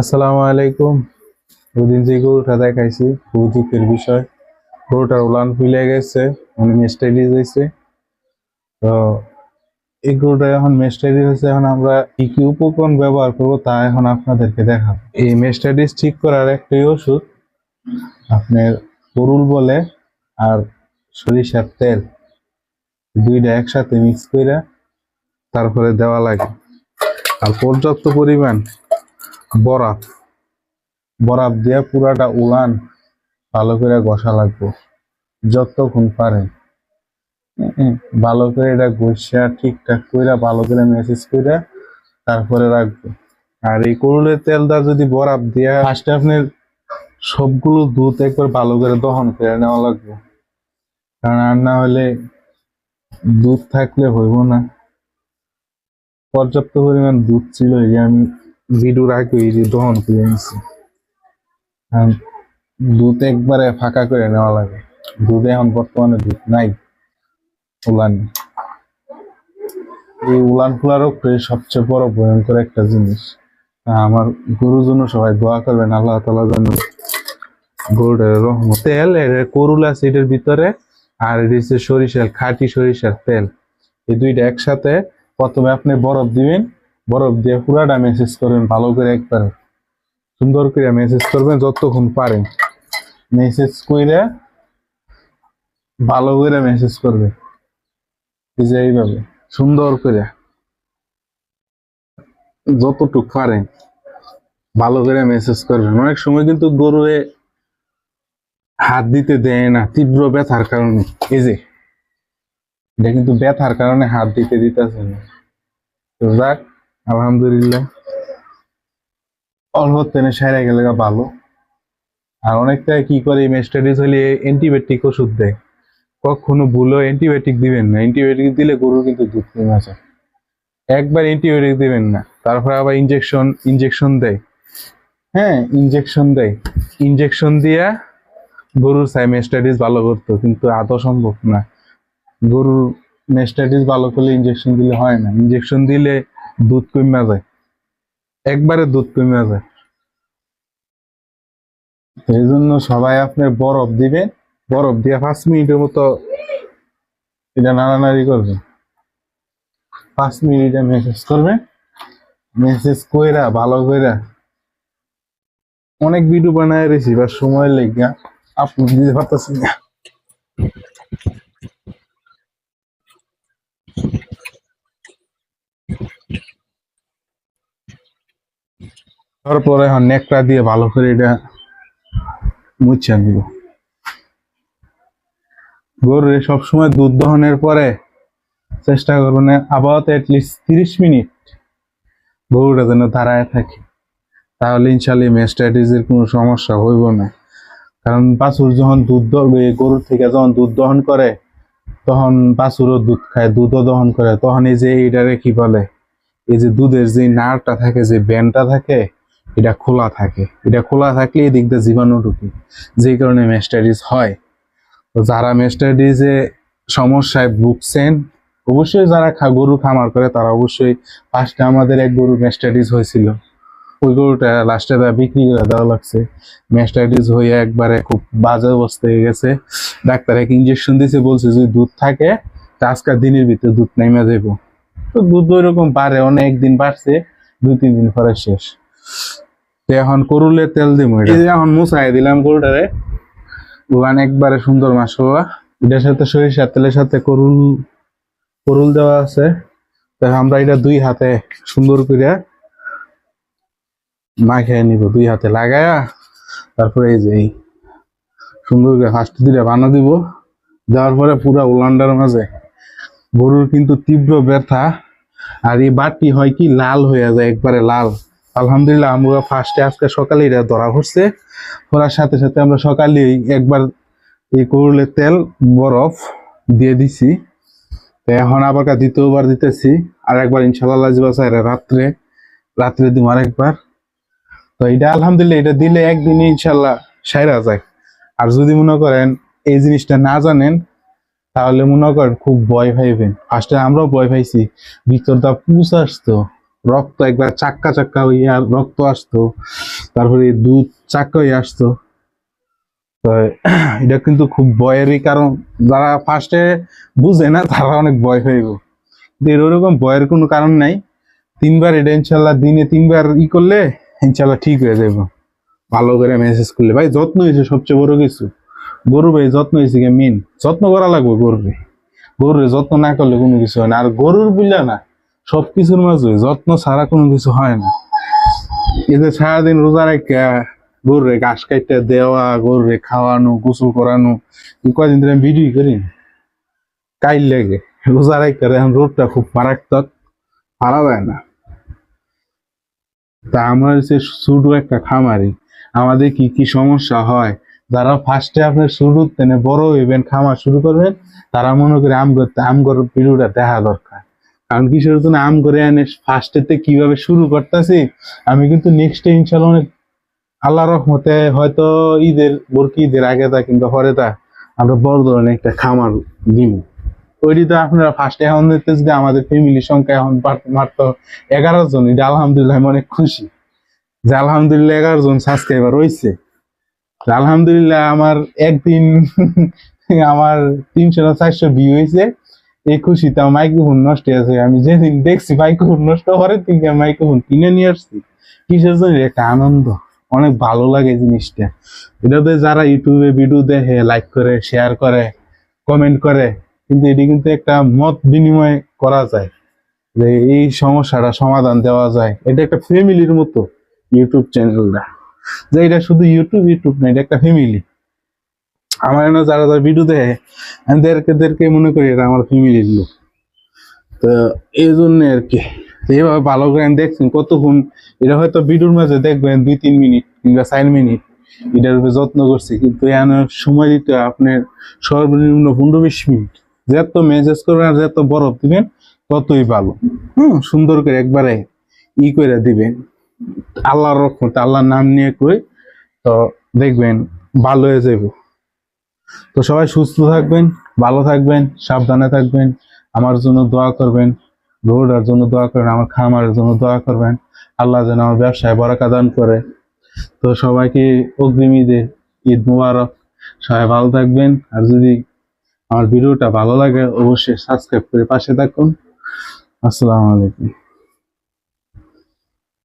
আসসালামু আলাইকুম। ওদিন যে গরুটা দেখাইছি খুব দুঃখের বিষয়। গরুটার উলান ফুলে গেছে মানে মেস্টাইলিজ হয়েছে তো এই গরুটা এখন মেস্টাইলিজ হয়েছে এখন আমরা কি কি উপকরণ ব্যবহার করব তা এখন আপনাদেরকে দেখাবো। এই মেস্টাইলিজ ঠিক করার একটাই ওষুধ, আপনার গরুল বলে আর সরিষার তেল। দুইটা একসাথে মিক্স করে তারপরে দেওয়া লাগে। আর পর্যাপ্ত পরিমাণ বরফ বরফ দিয়ে পুরাটা উলান ভালো করে ঘষা লাগবো। যতক্ষণ উম, ভালো করে এটা ঘষা ঠিকঠাক করে ভালো করে মেসেজ করে তারপরে রাখব। আর এই করুলের তেলটা যদি বরফ দিয়ে ফার্স্টে আপনার সবগুলো দুধ একবার ভালো করে দহন করে নেওয়া লাগবে। কারণ আর না হলে দুধ থাকলে হইব না। পর্যাপ্ত পরিমাণ দুধ ছিল এই আমি এই যে দহন করে নিছি। দুধ একবারে ফাঁকা করে নেওয়া লাগে। দুধে এখন বর্তমানে দুধ নাই, উলান। এই উলান খোলা রোগটাই সবচেয়ে বড় ভয়ঙ্কর একটা জিনিস। আমার গরুর জন্য সবাই দোয়া করবেন, আল্লাহ তালা জন্য গরুটার রহমত, তেল করুল আছে এটার ভিতরে, আর এটা সরিষার, খাঁটি সরিষার তেল। এই দুইটা একসাথে প্রথমে আপনি বরফ দিবেন বরফ দিয়ে পুরাটা মেসেজ করবেন ভালো করে একবার সুন্দর করে মেসেজ করবেন, যতক্ষণ পারেন। মেসেজ করে ভালো করে মেসেজ করবে যে এইভাবে, সুন্দর করে। যতটুক পারেন, ভালো করে মেসেজ করবেন। অনেক সময় কিন্তু গরুয়ে হাত দিতে দেয় না, তীব্র ব্যথার কারণে। এই যে, এটা কিন্তু ব্যথার কারণে হাত দিতে দিতেছে না। যাক আলহামদুলিল্লাহ। অল্প তেনে সাইরা গেলে ভালো। আর অনেকটা কি করে মেস্টাডিস হলে অ্যান্টিবায়োটিক ওষুধ দেয়। কখনো ভুলো অ্যান্টিবায়োটিক দিবেন না। অ্যান্টিবায়োটিক দিলে গরু কিন্তু দুধ কমে আছে একবার অ্যান্টিবায়োটিক দিবেন না। তারপরে আবার ইনজেকশন ইনজেকশন দেয়। হ্যাঁ ইনজেকশন দেয়। ইনজেকশন দিয়া গরুর সাই মেস্টাডিস ভালো করতো, কিন্তু আদৌ সম্ভব না। গরুর মেস্টাডিস ভালো করলে ইনজেকশন দিলে হয় না। ইনজেকশন দিলে দুধ কমে যায়। একবারে দুধ কমে যায়। এই জন্য সবাই আপনার বরফ দিবেন বরফ দিয়ে পাঁচ মিনিটের মতো এটা নাড়ানাড়ি করবেন পাঁচ মিনিটে মেসেজ করবেন মেসেজ কইরা, ভালো কইরা। অনেক ভিডিও বানায় বা সময় লেগে আপনি দিতে পারতেছি না। তারপরে এখন নেকড়া দিয়ে ভালো করে এটা মুছে নিব। গরুরে সবসময় দুধ দহনের পরে চেষ্টা করবেন আপাতত অ্যাটলিস্ট তিরিশ মিনিট গরুটা যেন দাঁড়ায় থাকে। তাহলে ইনশাল্লাহ মেস্টাইটিসের কোনো সমস্যা হইব না। কারণ বাছুর যখন দুধ গরুর থেকে যখন দুধ দহন করে, তখন বাছুরও দুধ খায়, দুধও দহন করে। তখন এই যে এইটারে কি বলে? এই যে দুধের যে নারটা থাকে, যে ব্যান্ডটা থাকে এটা খোলা থাকে। এটা খোলা থাকলে এই দিক দিয়ে জীবাণু ঢুকে। যে কারণে মেস্টাইটিস হয়। তো যারা মেস্টাইটিসে সমস্যায় ভুগছেন, অবশ্যই যারা গরু খামার করে, তারা অবশ্যই ফার্স্টে আমাদের এক গরু মেস্টাইটিস হয়েছিল। ওই গরুটা লাস্টে তারা বিক্রি করে দেওয়া লাগছে। মেস্টাইটিস হয়ে একবারে খুব বাজে অবস্থা হয়ে গেছে। ডাক্তার এক ইঞ্জেকশন দিয়েছে বলছে যদি দুধ থাকে, তা আজকাল দিনের ভিতরে দুধ নেমে যাব তো দুধ ওইরকম বাড়ে অনেক দিন বাড়ছে দুই তিন দিন পরে শেষ। এখন করুলের তেল দিব এখন মুছাই দিলাম গরুটারে ওখানে একবারে সুন্দর মাসাল্লাহ এটার সাথে সরিষার তেলের সাথে করুল করুল দেওয়া আছে। আমরা এটা দুই হাতে সুন্দর করে মাখিয়ে নিব, দুই হাতে লাগায়া। তারপরে এই যে এই সুন্দর করে ফার্স্ট দিলে বানা দিব। দেওয়ার পরে পুরা উলান্ডার মাঝে গরুর কিন্তু তীব্র ব্যথা। আর এই বাটি হয় কি, লাল হয়ে যায়, একবারে লাল। আলহামদুলিল্লাহ, আমরা ফার্স্টে আজকে সকালে এটা ধরা পড়ছে। পড়ার সাথে সাথে আমরা সকালেই একবার এই করলে তেল, বরফ দিয়ে দিছি। এখন আবার দ্বিতীয়বার দিতেছি, আর একবার ইনশাল্লাহ জিবাসায় রাত্রে রাত্রে দিব আরেকবার তো এটা আলহামদুলিল্লাহ, এটা দিলে একদিনে ইনশাল্লাহ সাইরা যায়। আর যদি মনে করেন এই জিনিসটা না জানেন, তাহলে মনে করেন খুব ভয় পাইবেন। ফার্স্টে আমরাও ভয় পাইছি, ভিতরটা পুষ আসতো। রক্ত একবার চাক্কা চাক্কা হইয়া রক্ত আসতো, তারপরে দুধ চাক্কা হয়ে আসতো। তো এটা কিন্তু খুব ভয়েরই কারণ, যারা ফার্স্টে বুঝে না, তারা অনেক ভয় হইব কিন্তু এর ওরকম ভয়ের কোনো কারণ নাই। তিনবার এটা ইনশাল্লাহ দিনে তিনবার ই করলে ইনশাল্লাহ ঠিক হয়ে যাবে ভালো করে মেসেজ করলে। ভাই, যত্ন হয়েছে সবচেয়ে বড় কিছু। গরু ভাই, যত্ন হয়েছে কি মেন যত্ন করা লাগবে গরুরে। গরুরে যত্ন না করলে কোনো কিছু হয় না। আর গরুর বুঝলে না সব কিছুর মাঝে যত্ন ছাড়া কোনো কিছু হয় না। এই যে সারাদিন রোজা রেখে, গরুরে ঘাস কাটতে দেওয়া, গরুরে খাওয়ানো, গোসল করানো, এই কদিন ধরে আমি ভিডিও করি কাইল লেগে, রোজা রেখে এখন রোদটা খুব মারাত্মক পারা যায় না। তা আমরা হচ্ছে ছোট একটা খামারি, আমাদের কি কি সমস্যা হয়? যারা ফার্স্টে আপনার শুরু বড় ইভেন্ট খামার শুরু করবেন, তারা মনে করে আম করতে আম করার ভিডিওটা দেখা দরকার। কারণ কিসের জন্য আম করে আনে ফার্স্টেতে কীভাবে শুরু করতেছি, আমি কিন্তু নেক্সট ইনশাল্লাহ অনেক আল্লাহ রহমতে হয়তো ঈদের, বরকি ঈদের আগে তা কিংবা পরে তা আমরা বড় ধরনের একটা খামার দিব। ওইটি তো আপনারা ফার্স্টে এখন দেখতেছি যে আমাদের ফ্যামিলির সংখ্যা এখন মাত্র এগারো জন। এটা আলহামদুলিল্লাহ আমি অনেক খুশি। যে আলহামদুলিল্লাহ এগারো জন সাবস্ক্রাইবার রয়েছে। আলহামদুলিল্লাহ আমার একদিন আমার তিনশো না চারশো ভিউ হয়েছে। এই খুশিতে আমার মাইক্রোফোন নষ্ট আছে আমি যেদিন দেখছি মাইক্রোফোন নষ্ট হওয়ার দিন মাইক্রোফোন কিনে নিয়ে আসছি। কিসের জন্য? একটা আনন্দ। অনেক ভালো লাগে জিনিসটা। এটাতে যারা ইউটিউবে ভিডিও দেখে লাইক করে শেয়ার করে কমেন্ট করে, কিন্তু এটি কিন্তু একটা মত বিনিময় করা যায়। যে এই সমস্যাটা সমাধান দেওয়া যায়। এটা একটা ফ্যামিলির মতো ইউটিউব চ্যানেলটা যে এটা শুধু ইউটিউব ইউটিউব না, এটা একটা ফ্যামিলি আমার এনে যারা যারা ভিডিও দেখে, আমি এদেরকে মনে করি এটা আমার ফ্যামিলির লোক। তো এই জন্য আর কি। এইভাবে ভালো করে দেখছেন কতক্ষণ এটা হয়তো ভিডিওর মাঝে দেখবেন দুই, তিন মিনিট কিংবা চার মিনিট এটার উপরে যত্ন করছি। কিন্তু এখানে সময় দিতে আপনার সর্বনিম্ন পনেরো, বিশ মিনিট যত মেসেজ করবেন আর যত বরফ দিবেন, ততই ভালো। হুম, সুন্দর করে একবারে ই করে দিবেন। আল্লাহর রহমতে, আল্লাহর নাম নিয়ে কই, তো দেখবেন ভালো হয়ে যাবে তো সবাই সুস্থ থাকবেন, ভালো থাকবেন, সাবধানে থাকবেন, আমার জন্য দোয়া করবেন রোডার জন্য দোয়া করবেন, আমার খামারের জন্য দোয়া করবেন, আল্লাহ যেন আমার ব্যবসায় বরাকা দান করে। তো সবাইকে অগ্রিম ঈদের ঈদ মুবারক। সবাই ভালো থাকবেন, আর যদি আমার ভিডিওটা ভালো লাগে, অবশ্যই সাবস্ক্রাইব করে পাশে থাকুন। আসসালামু আলাইকুম।